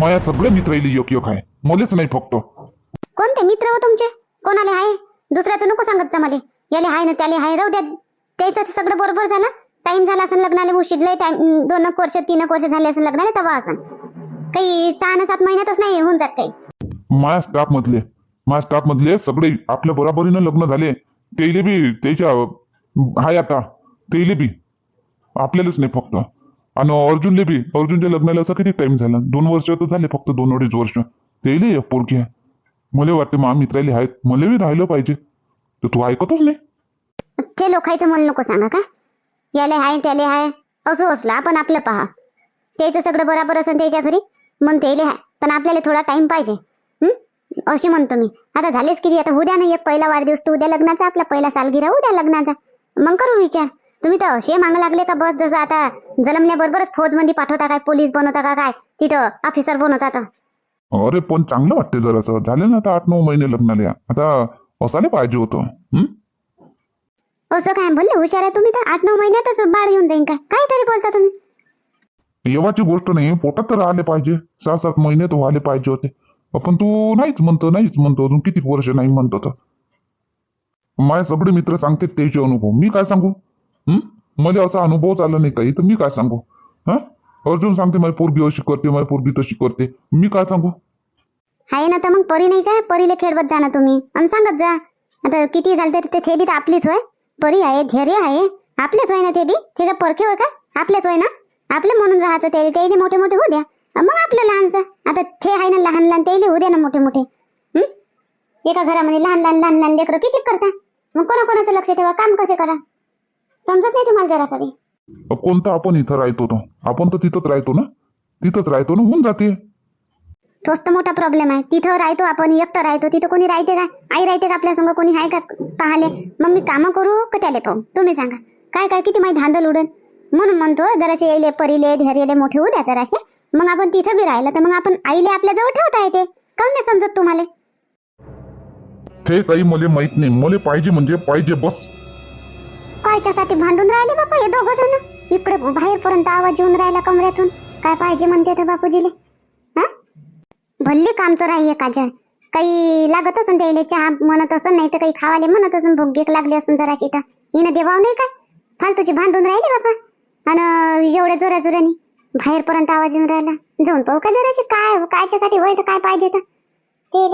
माया सगळे मित्र एक एक आहे. मलेच नाही फक्त. कोणते मित्र हो तुमचे? कोणाले आहे? दुसऱ्याचं नको सांगत जा मला. याले हाय ना त्याले हाय राहू द्या. त्याचं सगळं बरोबर झालं. टाइम झाला असं लग्नाला उशीर लय टाइम दोन एक वर्ष तीन एक वर्ष झाले असं लग्नाला तेव्हा असं काही सहा ना सात महिन्यातच नाही होऊन जात काही. माया स्टाफ मधले. माझ्या स्टाफ मधले सगळे आपल्या बराबरीनं लग्न झाले. तेले बी त्याच्या हाय आता. तेले बी. आपल्यालाच नाही फक्त. आणि अर्जुनले बी अर्जुनच्या लग्नाला असं किती टाइम झाला? दोन वर्ष तर झाले फक्त दोन अडीच वर्ष. तेले एक पोरकी आहे. मला वाटते मा मित्राले आहेत. मला बी राहिलं पाहिजे. तर तू ऐकतच नाही? ते लोकायचं मला नको सांगा का? याले हाय त्याले हाय. असो असला आपण आपलं पहा. त्याचं सगळं बरोबर असेल त्याच्या घरी? मग त्याला हाय. पण आपल्याला थोडा टाइम पाहिजे. अशी म्हणतो मी. आता झालेच किती? आता उद्या ना एक पहिला वाढदिवस तू उद्या लग्नाचा आपला पहिला सालगिरा उद्या लग्नाचा. मग करू विचार. तुम्ही तर असे मागं लागले का बस? जसं आता जलमल्याबरोबरच फौजमध्ये पाठवता काय? पोलीस बनवता का काय? तिथं ऑफिसर बनवता तर. अरे पण चांगलं वाटते जरासं. झाले ना आता आठ नऊ महिने लग्नाला. आता असायला पाहिजे होतं. हं? असं काय? बोलले हुशार आहे तुम्ही तर. आठ नऊ महिन्यातच बाळ येऊन जाईन का? काहीतरी बोलता तुम्ही. येवाची गोष्ट नाही. पोटात तर आले पाहिजे. सहा सात महिने तर व्हायला पाहिजे होते. पण तू नाहीच म्हणतो नाहीच म्हणतो. अजून किती वर्ष नाही म्हणतो तर. माझे सगळे मित्र सांगते त्याचे अनुभव. मी काय सांगू? मध्ये असा अनुभव आला नाही काही. तर मी काय सांगू? हा? अर्जुन सांगते माझी पोरगी अशी करते माझी पोरगी तशी करते. मी काय सांगू? आहे ना तर मग परी नाही काय परीला खेळवत जा ना तुम्ही. आणि सांगत जा. आता किती झालं तरी ते बी तर आपलीच होय? परी आहे धैर्य आहे. आपलेच होय ना ते बी ते काय परखे होय का? आपलेच होय ना? आपले म्हणून राहायचं ते त्याला मोठे मोठे होऊ द्या. मग आपलं लहानचं. आता ते आहे ना लहान लहान त्याला होऊ द्या ना मोठे मोठे. एका घरामध्ये लहान लहान लहान लहान लेकरं किती करता? मग कोणाकोणाचं लक्ष ठेवा? काम कसे करा? समजत नाही तुम्हाला जरा सगळे? कोणतं आपण इथं राहतो तो? आपण तर तिथंच राहतो ना? तिथंच राहतो ना होऊन जाते. तोच तर मोठा प्रॉब्लेम आहे. तिथं राहतो आपण एकटं राहतो. तिथं कोणी राहते का? आई राहते का आपल्या संग? कोणी आहे का पाहाले मग मी कामं करू का त्याले पाहू? तुम्ही सांगा. काय काय? किती माहिती धांदल उडन? म्हणून म्हणतो जरासे येले परीले धैर्यले मोठे होऊ द्या जरासे. मग आपण तिथं बी राहिलं तर मग आपण आईले आपल्या जवळ ठेवता येते. काऊन नाही समजत तुम्हाला? ते काही मला माहीत नाही. मला पाहिजे म्हणजे पाहिजे बस. कायच्यासाठी भांडून राहिले बापा हे दोघं जण. इकडे बाहेरपर्यंत आवाज येऊन राहिला कमऱ्यातून. काय पाहिजे म्हणते तर बापूजीले. हा? भल्ली कामचं राही काजल काही लागत असन त्याला चहा म्हणत असन नाही तर काही खावाले म्हणत असन भूक लागले लागली असन जराशी तर. हिनं देवाव नाही काय? फालतूची भांडून राहिली बापा. आणि एवढ्या जोऱ्या जोऱ्याने बाहेरपर्यंत आवाज येऊन राहिला. जाऊन पाहू का जराशी? काय हो? कायच्यासाठी होय तर काय पाहिजे तर? ते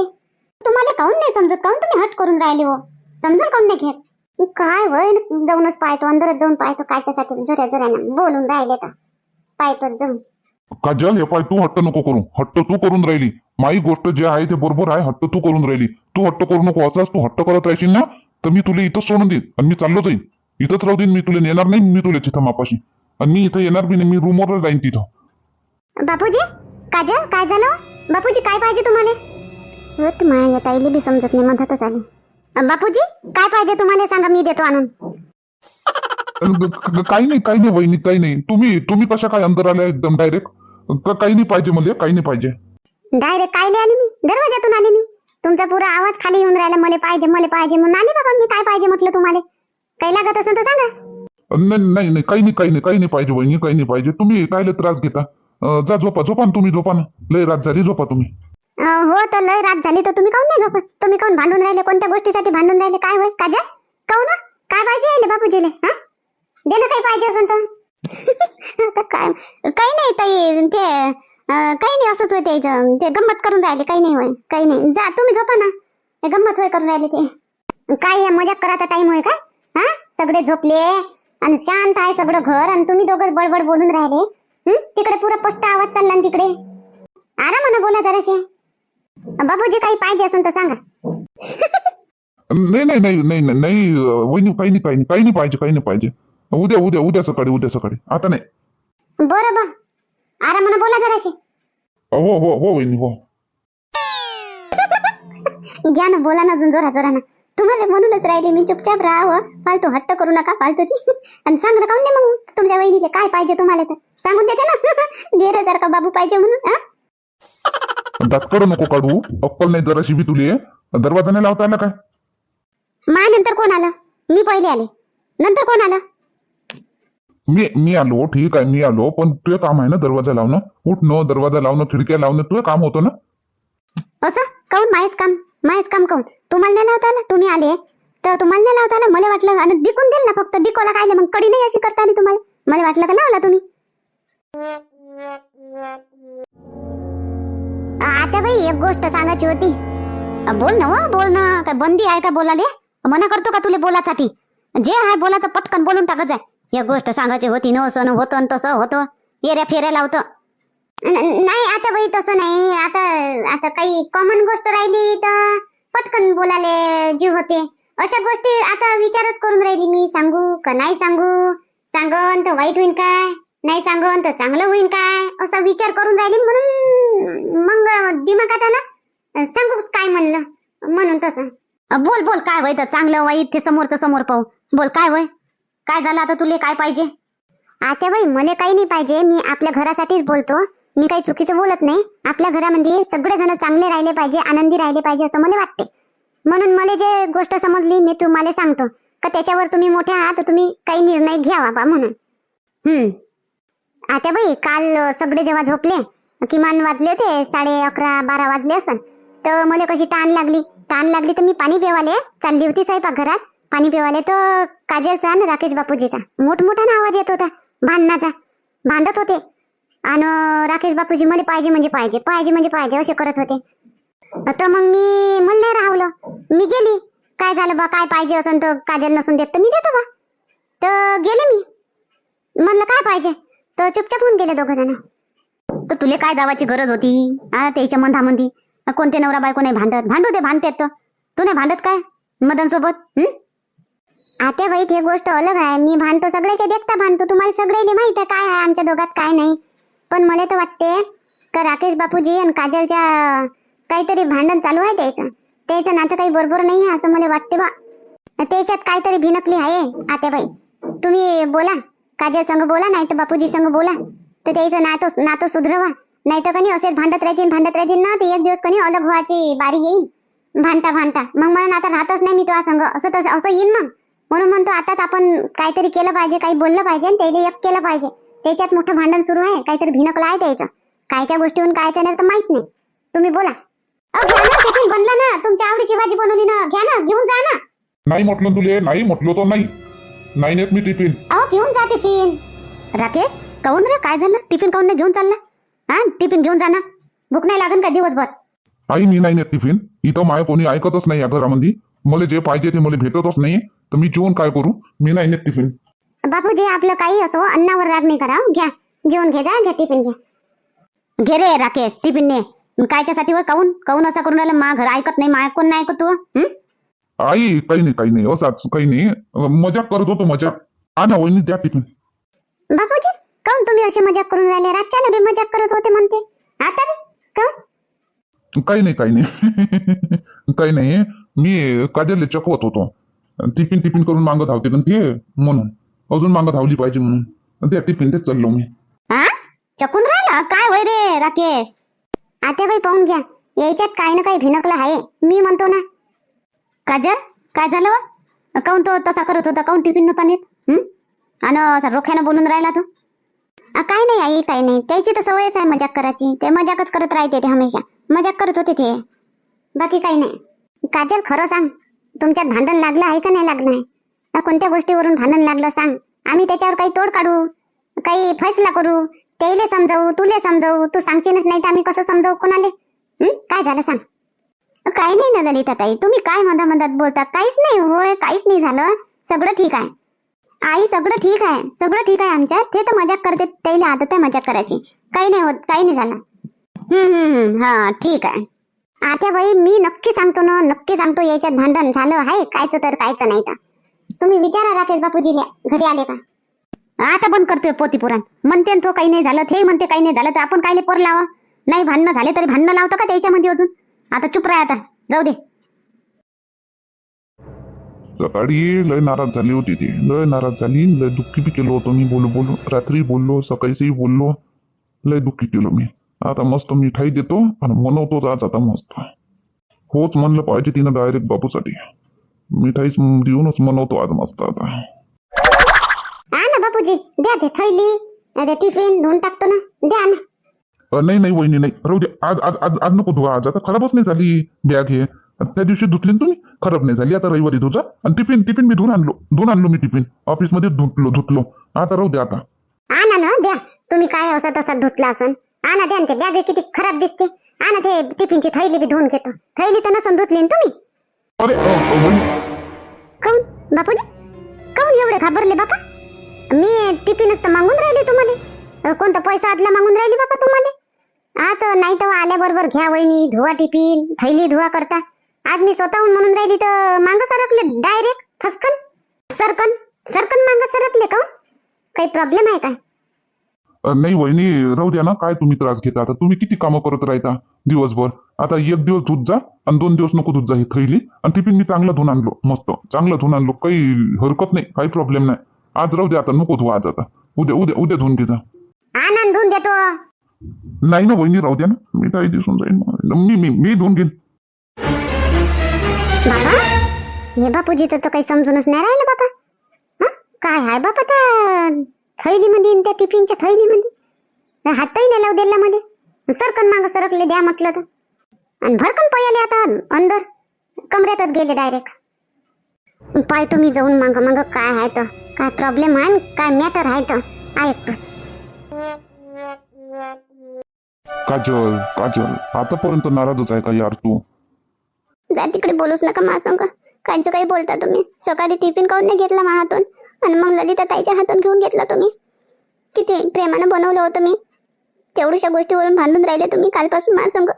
तुम्हाला काहून नाही समजत? काहून तुम्ही हट करून राहिले हो? समजून काहून नाही घेत? काय वय जाऊनच पाहतो अंदरच जाऊन पाहतो कायच्यासाठी. जोऱ्या जोऱ्यानं बोलून राहिले तर. पाहतो जाऊन. काजल हे पाय तू हट्ट नको करू. हट्ट तू करून राहिली. माई गोष्ट जे आहे ते बरोबर आहे हट्ट तू करून राहिली. तू हट्ट करू नको असंच तू हट्ट करत राहशील ना तर मी तुला इथंच सोडून देईन आणि मी चाललो जाईन. इथंच राहू देईन मी तुला नेणार नाही मी तुला तिथं मापाशी. आणि मी इथं येणार बी नाही मी रूमवर जाईन तिथं. बापूजी काजल काय झालं? बापूजी काय पाहिजे तुम्हाला? माया ताईली बी समजत नाही मधातच आली. बापूजी काय पाहिजे तुम्हाला सांगा मी देतो आणून. काही नाही काही नाही वहिनी काही नाही. तुम्ही तुम्ही कशा काय अंदर आल्या एकदम डायरेक्ट काही नाही पाहिजे मला काही नाही पाहिजे. डायरेक्ट काय आले मी? दरवाजातून आले मी? तुमचा पुरा आवाज खाली येऊन राहिला मला पाहिजे मला पाहिजे म्हणून. आले बाबा मी काय पाहिजे म्हटलं तुम्हाला? काही लागत असेल तर सांगा. नाही नाही नाही काही नाही काही नाही काही नाही पाहिजे वहिनी काही नाही पाहिजे. तुम्ही कायले त्रास घेता. जा झोपा झोपा तुम्ही झोपा ना. लय रात झाली झोपा तुम्ही. हो तर लय रात झाली तर तुम्ही काऊन नाही झोपत? तुम्ही काऊन भांडून राहिले? कोणत्या गोष्टीसाठी भांडून राहिले? काय होय? काजल? काऊन ना काय पाहिजे यायले बापूजीले हा? दे ना काही पाहिजे असेल तर. काय काही नाही ताई ते काही नाही असंच होय त्याचं. ते गंमत करून राहिले काही नाही होय काही नाही. जा तुम्ही झोपा ना. गंमत होय करून राहिले ते. काय या मजाक करायचा टाइम होय का हा? सगळे झोपले आणि शांत आहे सगळं घर आणि तुम्ही दोघं बडबड बोलून राहिले. तिकडे पुरा स्पष्ट आवाज चालला ना तिकडे. आरामानं बोला जराशी बाबूजी काही पाहिजे असेल तर सांगा. नाही नाही नाही नाही नाही नाही वहिनी काही नाही काही नाही काही नाही पाहिजे काही नाही पाहिजे. उद्या उद्या उद्या सकाळी उद्या सकाळी. आता नाही. बरं बा आरामानं बोला जराशे. हो हो हो वहिनी हो. घ्या ना बोला ना अजून जोरा जोरानं. तुम्हाला म्हणूनच राहिले मी चुपचाप राहावं. फालतू हट्ट करू नका फालतूची. आणि सांगलं काऊन नाही मग तुमच्या वहिनीले? काय पाहिजे तुम्हाला तर? सांगून देते ना. धीर सारखा बाबू पाहिजे म्हणून हा? दातकडं नको काढू. अक्कल नाही जरा शिबी तुले. दरवाजा नाही लावता आला काय? मा नंतर कोण आलं? मी पहिले आले. नंतर कोण आलं? मी मी आलो ठीक आहे मी आलो पण तुझं काम आहे ना दरवाजा लावणं? उठणं दरवाजा लावणं खिडक्या लावणं तुझं काम होतं ना? असं? काऊन? माहीच काम माहीच काम काऊन? तुम्हाला नाही लावता आलं? तुम्ही आले. तर तुम्हाला नाही लावता आलं? मला वाटलं आणि डिकून दिल ना फक्त. डिकोला काय मग कडी नाही अशी करता आली तुम्हाला? मला वाटलं का लावला तुम्ही? आता एक गोष्ट सांगायची होती. बोल ना हो, बोल ना. काय बंदी आहे का बोलाले? मना करतो का तुले बोलासाठी? जे आहे बोलाचं पटकन बोलून टाकत एक गोष्ट सांगायची होती न सण न होतं न तसं होतं. येऱ्या फेऱ्या लावतं न- नाही आता बाई तसं नाही. आता आता काही कॉमन गोष्ट राहिली तर पटकन बोलाले जीव होते. अशा गोष्टी आता विचारच करून राहिली मी. सांगू का नाही सांगू? सांगन तर वाईट होईन काय? नाही सांगन तर चांगलं होईन काय? असा विचार करून राहिली म्हणून मग दिमागात आला? अं, सांगू काय म्हणलं? म्हणून तसं. बोल बोल काय होय तर चांगलं वाईट ते समोरचं समोर पाहू. बोल काय होय? काय झालं आता तुले? काय पाहिजे? आता बाई मला काही नाही पाहिजे. मी आपल्या घरासाठीच बोलतो. मी काही चुकीचं बोलत नाही. आपल्या घरामध्ये सगळेजण चांगले राहिले पाहिजे आनंदी राहिले पाहिजे असं मला वाटते. म्हणून मला जे गोष्ट समजली मी तुम्हाला सांगतो. का त्याच्यावर तुम्ही मोठे आहात तुम्ही काही निर्णय घ्या बाबा म्हणून. हम्म. आता बाई काल सगळे जेव्हा झोपले किमान वाजले होते साडे अकरा बारा वाजले असन तर मला कशी ताण लागली. ताण लागली तर मी पाणी पिवाले. चालली होती साहेबा घरात पाणी पिवाले तर काजलचा आणि राकेश बापूजीचा. मोठमोठा आवाज येत होता भांडणाचा. भांडत होते. आणि राकेश बापूजी मला पाहिजे म्हणजे पाहिजे पाहिजे म्हणजे पाहिजे असे करत होते. तर मग मी मला नाही राहवलं मी गेली. काय झालं बा काय पाहिजे असं तर काजल नसून देत तर मी देतो बा. तर गेले मी. म्हणलं काय पाहिजे? तर चुपचाप होऊन गेले दोघं जण. तर तुले काय दावाची गरज होती? हा त्याच्या मंदामंदी. कोणते नवरा बायको नाही भांडत? भांडू दे भांडतेत तर. तू नाही भांडत काय? मदन सोबत आते बाई हे गोष्ट अलग आहे. मी भांडतो सगळ्याच्या देखता भांडतो. तुम्हाला सगळ्याला माहीत आहे काय आहे आमच्या दोघात काय नाही. पण मला तर वाटते का राकेश बापूजी आणि काजलच्या काहीतरी भांडण चालू आहे त्याचं. त्याचं नातं काही बरोबर नाही आहे असं मला वाटते बा. त्याच्यात काहीतरी भिनकली आहे आता बाई तुम्ही बोला. काजल संग बोला नाही तर बापूजी संग बोला. तर त्याचं नातं नातं सुधरवा. नाही तर कधी असेच भांडत राहतील भांडत राहतील ना ते एक दिवस कणी अलग व्हायची बारी येईल. भांडता भांडता. मग मला आता राहतच नाही मी तुझ्या संग. असं तसं असं येईन मग. म्हणून म्हणतो आताच आपण काहीतरी केलं पाहिजे काही बोललं पाहिजे आणि त्याला एक केलं पाहिजे. त्याच्यात मोठं भांडण सुरू आहे. काहीतरी भिनकलं आहे त्याचं. कायच्या गोष्टीहून कायच्या नाही तर माहीत नाही. तुम्ही बोला. बनलं ना बनला ना? तुमच्या आवडीची भाजी बनवली ना. घ्या ना घेऊन जा ना. नाही म्हटलं तुले नाही म्हटलं तर नाही. नाही नेत मी टिफिन. अहो घेऊन जा टिफिन. राकेश काऊन रे? काय झालं? टिफिन काऊन नाही घेऊन चालला? हा? टिफिन घेऊन जा ना भूक नाही लागन का दिवसभर? आई मी नाही नेत टिफिन. इथं माय कोणी ऐकतच नाही या घरामध्ये मला जे पाहिजे ते मला भेटतच नाही. तर मी जेवण काय करू? मी नाही नेत टिफिन. बापूजी आपलं काही असो अन्नावर राग नाही करा घ्या. जेवण घे जा घ्या टिफिन घ्या. घे रे राकेश टिफिन ने. कायच्यासाठी व काऊन काऊन असं करून राहिलं? मा घर ऐकत नाही मा कोण नाही ऐकत तू हं? आई काही नाही काही नाही. असाच काही नाही. मजाक करत होतो मजाक. हा ना वहिनी द्या टिफिन. बापूजी काऊन तुम्ही अशी मजाक करून राहिले? रातच्या बी मजाक करत होते म्हणते. आता बी? काऊन काही नाही काही नाही. काही नाही. मी काजलले चकवत होतो. टिफिन टिफिन करून मागत धावते ना ते म्हणून अजून मागत धावली पाहिजे म्हणून. त्या टिफिन तेच चाललो मी. हा चकून राहिला? काय होय रे राकेश? आता बाई पाहून घ्या. याच्यात काही ना काही भिनकलं आहे. मी म्हणतो ना काजल काय झालं काऊन तो तसा करत होता? काऊन टिफिन नव्हता नेत? आणि रोख्यानं बोलून राहिला तू? काय काही नाही आई काही नाही. त्याची तर सवयच आहे मजाक करायची. ते मजाकच करत राहते ते हमेशा. मजाक करत होते ते. बाकी काही नाही. काजल खरं सांग. तुमच्यात भांडण लागलं आहे का नाही लागलं आहे? कोणत्या गोष्टीवरून भांडण लागलं सांग. आम्ही त्याच्यावर काही तोड काढू काही फैसला करू. त्याले समजावू तुले समजावू. तू सांगशीलच नाही तर आम्ही कसं समजावू कोणाले? काय झालं सांग. काही नाही ना ललिता ताई. तुम्ही काय मधा मधात बोलता? काहीच नाही. होय काहीच नाही झालं. सगळं ठीक आहे. आई सगळं ठीक आहे. सगळं ठीक आहे आमच्यात. ते तर मजाक करते त्याला. आदत आहे मजाक करायची. काही नाही होत. काही नाही झालं. हम्म हम्म हम्म. हा ठीक आहे. आता बाई मी नक्की सांगतो ना. नक्की सांगतो. याच्यात भांडण झालं आहे. कायचं तर कायचं नाही तर. तुम्ही विचारा राकेश बापूजीला घरी आले का? आता बंद करतोय पोती पुराण. म्हणते तो काही नाही झालं. ते म्हणते काही नाही झालं तर आपण कायले पोर लावा? नाही भांडणं झाले तरी भांडणं लावतं का त्याच्यामध्ये अजून? आता चुप राहा आता. जाऊ दे. सकाळी लय नाराज झाली होती ती. लय नाराज झाली लय दुःखी बी केलो होतो मी बोलू बोलू. रात्री बोललो सकाळीही बोललो. लय दुःखी केलो मी. आता मस्त मिठाई देतो आणि मनवतो आज आता मस्त. होच म्हणलं पाहिजे तिनं डायरेक्ट बापूसाठी. मिठाई देऊनच मनवतो आज मस्त आता. हा ना बापू बापूजी द्या ते थैली टिफिन धुवून टाकतो ना. द्या ना. नाही नाही वहिनी नाही. राहू दे. आज आज आज आज नको धुवा. आज आता खराबच नाही झाली बॅग हे. त्या दिवशी धुतली ना तुम्ही? खराब नाही झाली. आता रविवारी धुजा. आणि टिफिन टिफिन मी धुवून आणलो. धुवून आणलो मी टिफिन ऑफिसमध्ये धुतलो धुतलो. आता राहू दे आता. आणा ना द्या. तुम्ही काय असं तसा धुतला असन? आणा द्या ना ते बॅग किती खराब दिसते. आणा ते टिफिनची थैली बी धुवून घेतो. थैली तर नसून धुतली ना तुम्ही? अरे अ, अ, वहिनी. काऊन? बापूजी? काऊन एवढे घाबरले बापा? मी टिफिनच तर मागून राहिले तुम्हाला. अ, कोणता पैसा आदला मागून राहिली बापा तुम्हाला? आता नाही तर आल्याबरोबर घ्या वहिनी धुवा टिफिन थैली धुवा करता. आज मी स्वतःहून म्हणून राहिली तर मांग सरकले डायरेक्ट फसकन सरकन सरकन मांग सरकले काऊन काही प्रॉब्लेम आहे काय? नाही वहिनी राहू द्या ना काय तुम्ही त्रास घेता? आता तुम्ही किती कामं करत राहता दिवसभर? आता एक दिवस धुत जा आणि दोन दिवस नको धुत जा ही थैली. आणि टिफिन मी चांगलं धुवून आणलो मस्त. चांगलं धुवून आणलो काही हरकत नाही काही प्रॉब्लेम नाही. आज राहू द्या आता नको धुवा आज आता. उद्या उद्या उद्या धुवून घे जा आनंद धुवून देतो. नाही ना वहिनी राहू द्या ना. मी काही दिसून जाईन मी मी मी धुवून घेईन. बाबा हे बापूजीचं तर काही समजूनच नाही राहिलं बाबा. हं? काय आहे बाबा त्या थैलीमध्ये आणि त्या टिफिनच्या थैलीमध्ये? हातही नाही लावू दिला मध्ये सरकन माग सरकले द्या म्हटलं तर. आणि भरकन पयाले आता अंदर. कमऱ्यातच गेले डायरेक्ट पाय तुम्ही जाऊन माग माग काय आहे तर. काय प्रॉब्लेम आहे आणि काय मॅटर आहे तर. ऐकतोच. काजल काजल आतापर्यंत नाराजच आहे का यार तू? जा तिकडे बोलूच नका माझं कायचं काही बोलता तुम्ही. सकाळी टिफिन काऊन नाही घेतला माझ्या हातून? आणि मग ललिता ताईच्या हातून घेऊन घेतला तुम्ही? किती प्रेमानं बनवलं होतं मी. तेवढ्याशा गोष्टीवरून भांडून राहिले तुम्ही कालपासून संग.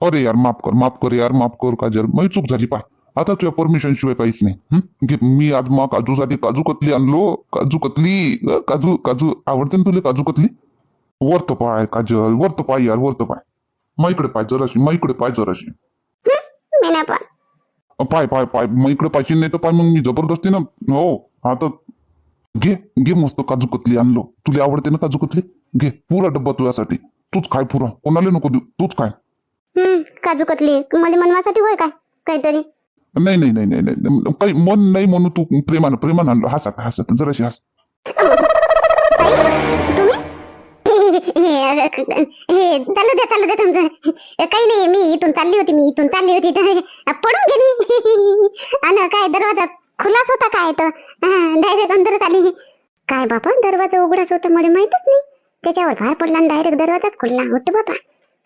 अरे यार माफ कर माफ कर यार माफ कर काजल. माझी चूक झाली पाय आता तुझ्या परमिशन शिवाय काहीच नाही. मी आज मग काजूसाठी काजू कतली आणलो. काजू कतली. काजू काजू. आवडते ना तुला काजू कतली? वरत पाय काजल वरत पाय यार वरत पाय. मग इकडे पाय जराशी मग इकडे पाय जराशी. मी नाही पण. अ, पाय पाय पाय मग इकडे पायची नाही तर पाय मग मी जबरदस्ती ना हो आता घे घे मस्त काजू कतली आणलो. तुला आवडते ना काजू कतली घे पुरा डब्बा तुझ्यासाठी. तूच खाय पुरा. कोणाला नको देऊ? तूच खाय. काजू कतली मला मनवासाठी होय काय? काहीतरी? नाही नाही नाही नाही नाही काही मन नाही म्हणू तू. प्रेमानं प्रेमानं आणलं. हसत हसत जराशी हस. हे चालू द्या चालू द्या तुमचं काही नाही मी इथून चालली होती मी इथून चालली होती. तर पडून गेली. आणि काय दरवाजा खुलाच होता काय तर डायरेक्ट अंदर आली. काय बापा दरवाजा उघडाच होता मला माहितच नाही. त्याच्यावर बाहेर पडला आणि डायरेक्ट दरवाजाच खुलला. होतं बापा.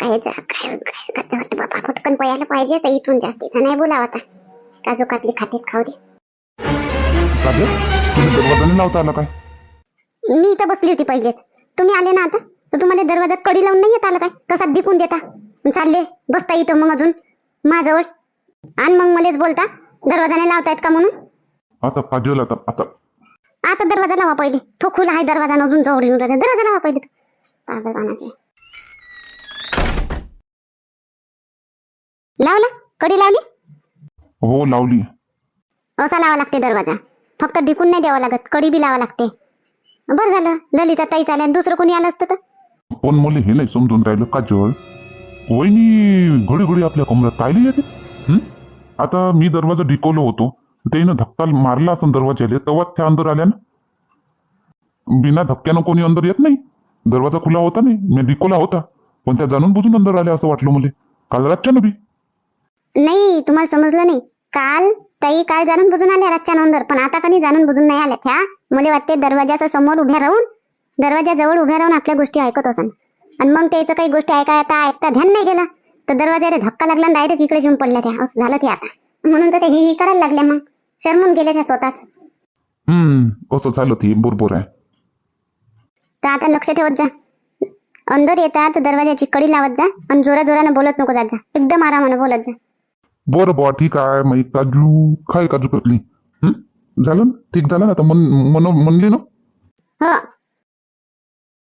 काय जा काय काय वाटतं बापा. पटकन पयायला पाहिजे तर इथून जास्तीचं नाही बोलावं आता. काजू कातली खातेत खाऊ दे. दरवाजाने लावता आला काय? मी इथं बसली होती पहिलेच. तुम्ही आले ना आता? तर तुम्हाला दरवाजात कडी लावून नाही येत आलं काय? तसा दिकून देता? चालले बसता इथं मग अजून. माझ्याजवळ. आणि मग मलाच बोलता. दरवाजाने लावतायत का म्हणून? आता काजल आता आता. आता दरवाजा लावा पहिले. तो खुला आहे दरवाजा अजून जवळ येऊन राहिला दरवाजा लावा पहिले पागलपणाचे लावला? कडी लावली? हो लावली. असा लावा लागते दरवाजा. फक्त डिकून नाही द्यावा लागत कडी बी लावा लागते. बरं झालं. ललिता ताई चाल्या दुसरं कोणी आलं असतं तर? पण मला हे नाही समजून राहिलं काजल वहिनी घडी घडी आपल्या कमरात कायले येते? आता मी दरवाजा डिकोलो होतो. त्यानं धक्का मारला असं दरवाजाले तेव्हाच त्या अंदर आल्या ना. बिना धक्क्यानं कोणी अंदर येत नाही. दरवाजा खुला होता नाही. मी डिकोला होता. पण त्या जाणून बुजून अंदर आल्या असं वाटलं मला. काल रातच्या बी. नाही तुम्हाला समजलं नाही. काल ताई काल जाणून बुजून आल्या रातच्या नंतर पण आता कधी जाणून बुजून नाही आल्या त्या? मला वाटते दरवाजाच्या समोर उभ्या राहून दरवाजाजवळ उभ्या राहून आपल्या गोष्टी ऐकत असन. आणि मग त्याचं काही गोष्टी ऐका आता ऐकता ध्यान नाही गेला तर दरवाजाला धक्का लागला आणि डायरेक्ट इकडे येऊन पडल्या त्या. असं झालं ते आता. म्हणून तर ते ही ही करायला लागल्या मग. शरमून गेल्या त्या स्वतःच. हम्म असं झालं ते बरोबर आहे. तर आता लक्ष ठेवत जा. अंदर येतात तर दरवाजाची कडी लावत जा आणि जोरा जोरानं बोलत नको जात जा. एकदम आरामानं बोलत जा. बरं बुवा ठीक आहे मग काजू काय काजू कतली. हं? झालं ना? ठीक झालं ना? आता मन मन म्हणली ना? हो.